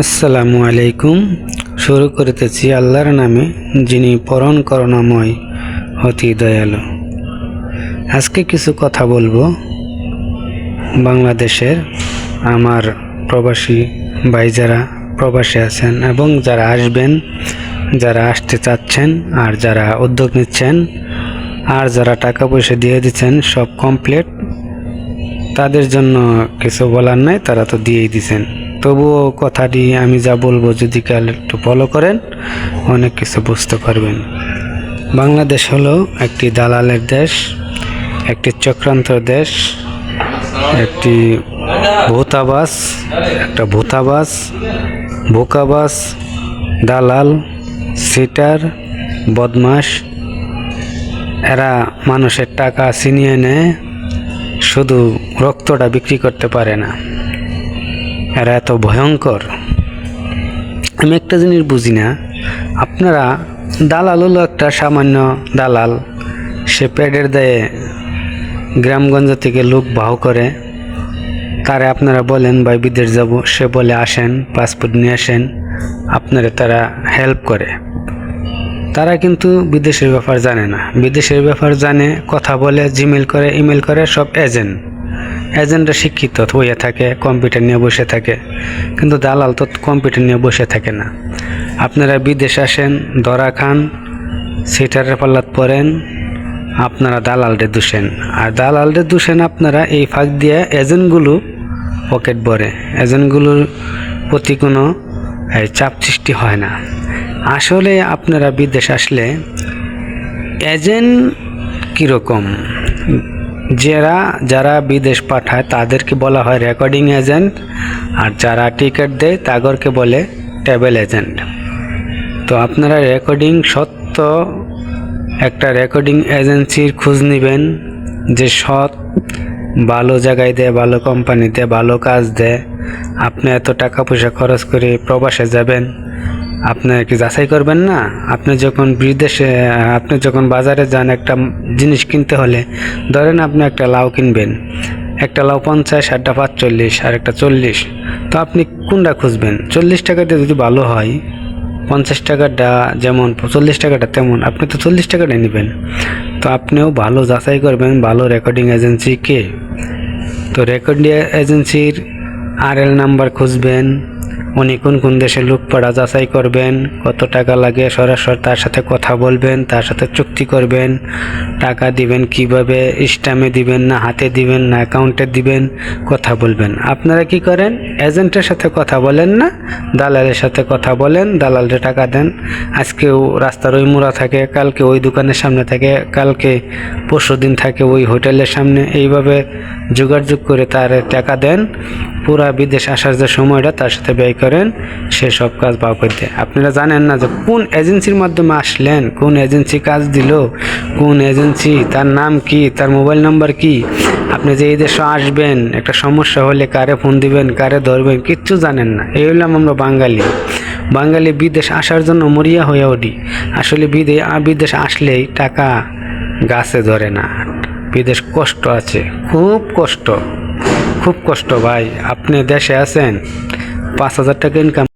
আসসালামু আলাইকুম। শুরু করিতেছি আল্লাহর নামে, যিনি পরণ করুণাময়, অতি দয়ালু। আজকে কিছু কথা বলব। বাংলাদেশের আমার প্রবাসী ভাই যারা প্রবাসে আছেন এবং যারা আসবেন, যারা আসতে চাচ্ছেন আর যারা উদ্যোগ নিচ্ছেন আর যারা টাকা পয়সা দিয়ে দিচ্ছেন, সব কমপ্লিট তাদের জন্য কিছু বলার নাই, তারা তো দিয়েই দিছেন তবুও কথাটি আমি যা বলব যদি কাল একটু ফলো করেন, অনেক কিছু বুঝতে পারবেন। বাংলাদেশ হলো একটি দালালের দেশ, একটি চক্রান্ত দেশ, একটি ভূতাবাস, একটা ভূতাবাস, বোকাবাস, দালাল, সিটার বদমাস এরা মানুষের টাকা ছিনিয়ে নেয়, শুধু রক্তটা বিক্রি করতে পারে না। এরা এত ভয়ঙ্কর। আমি একটা জিনিস বুঝি না আপনারা দালাল হলো একটা সামান্য দালাল, সে প্যাডের দায়ে গ্রামগঞ্জ থেকে লোক বাহ করে, তারে আপনারা বলেন, ভাই, বিদেশ যাব। সে বলে, আসেন পাসপোর্ট নিয়ে আসেন, আপনারা তারা হেল্প করে। তারা কিন্তু বিদেশের ব্যাপার জানে না। বিদেশের ব্যাপার জানে, কথা বলে জিমেল করে ইমেল করে, সব এজেন্ট এজেন্টরা শিক্ষিত হয়ে থাকে কম্পিউটার নিয়ে বসে থাকে। কিন্তু দালাল তো কম্পিউটার নিয়ে বসে থাকে না। আপনারা বিদেশ আসেন, ধরা খান, সিটারের পাল্লাত পড়েন, আপনারা দালালরে দূষেন। আর দালালরে দূষেন আপনারা এই ফাঁক দিয়ে এজেন্টগুলো পকেট ভরে। এজেন্টগুলোর প্রতি কোনো চাপ সৃষ্টি হয় না। আসলে আপনারা বিদেশ আসলে এজেন্ট কীরকম? যারা যারা বিদেশ পাঠায় তাদেরকে বলা হয় রেকর্ডিং এজেন্ট, আর যারা টিকিট দেয় তাদেরকে বলে ট্রাভেল এজেন্ট। তো আপনারা রেকর্ডিং সত্য একটা রেকর্ডিং এজেন্সির খোঁজ নেবেন যে সৎ, ভালো জায়গায় দেয়, ভালো কোম্পানিতে ভালো কাজ দেয়, আপনি এত টাকা পয়সা খরচ করে প্রবাসে যাবেন আপনি কি যাচাই করবেন না? আপনি যখন বিদেশে, আপনি যখন বাজারে যান একটা জিনিস কিনতে হলে, ধরেন আপনি একটা লাউ কিনবেন। একটা লাউ পঞ্চাশ আটটা পাঁচচল্লিশ, আর একটা চল্লিশ। তো আপনি কোনটা খুঁজবেন? চল্লিশ টাকাতে যদি ভালো হয়, পঞ্চাশ টাকাটা যেমন, চল্লিশ টাকাটা তেমন, আপনি তো চল্লিশ টাকাটাই নেবেন। তো আপনিও ভালো যাচাই করবেন, ভালো রেকর্ডিং এজেন্সি কে তো রেকর্ডিং এজেন্সির আর এল নাম্বার খুঁজবেন উনি কোন কোন দেশে লোক পড়া যাচাই করবেন, কত টাকা লাগে, সরাসরি তার সাথে কথা বলবেন, তার সাথে চুক্তি করবেন, টাকা দিবেন কীভাবে স্ট্যাম্পে দিবেন না, হাতে দিবেন না অ্যাকাউন্টে দিবেন, কথা বলবেন। আপনারা কি করেন? এজেন্টের সাথে কথা বলেন না, দালালের সাথে কথা বলেন, দালালরে টাকা দেন। আজকে ও রাস্তার ওই মোড়া থাকে, কালকে ওই দোকানের সামনে থাকে, কালকে পরশু দিন থাকে ওই হোটেলের সামনে। এইভাবে যোগাযোগ করে তার টাকা দেন। পুরা বিদেশ আসার যে সময়টা, তার সাথে ব্যয় করেন, সে সব কাজ পাও করতে। আপনারা জানেন না যে কোন এজেন্সির মাধ্যমে আসলেন, কোন এজেন্সি কাজ দিল, কোন এজেন্সি, তার নাম কি, তার মোবাইল নাম্বার কি, আপনি যে এই দেশে আসবেন, একটা সমস্যা হলে কারে ফোন দিবেন, কারে ধরবেন, কিচ্ছু জানেন না। এই হলাম আমরা বাঙালি। বাঙালি বিদেশ আসার জন্য মরিয়া হয়ে উঠি আসলে বিদে বিদেশ আসলেই টাকা গাছে ধরে না। বিদেশ কষ্ট আছে। খুব কষ্ট। খুব কষ্ট ভাই। আপনি দেশে আছেন পাঁচ হাজার টাকা ইনকাম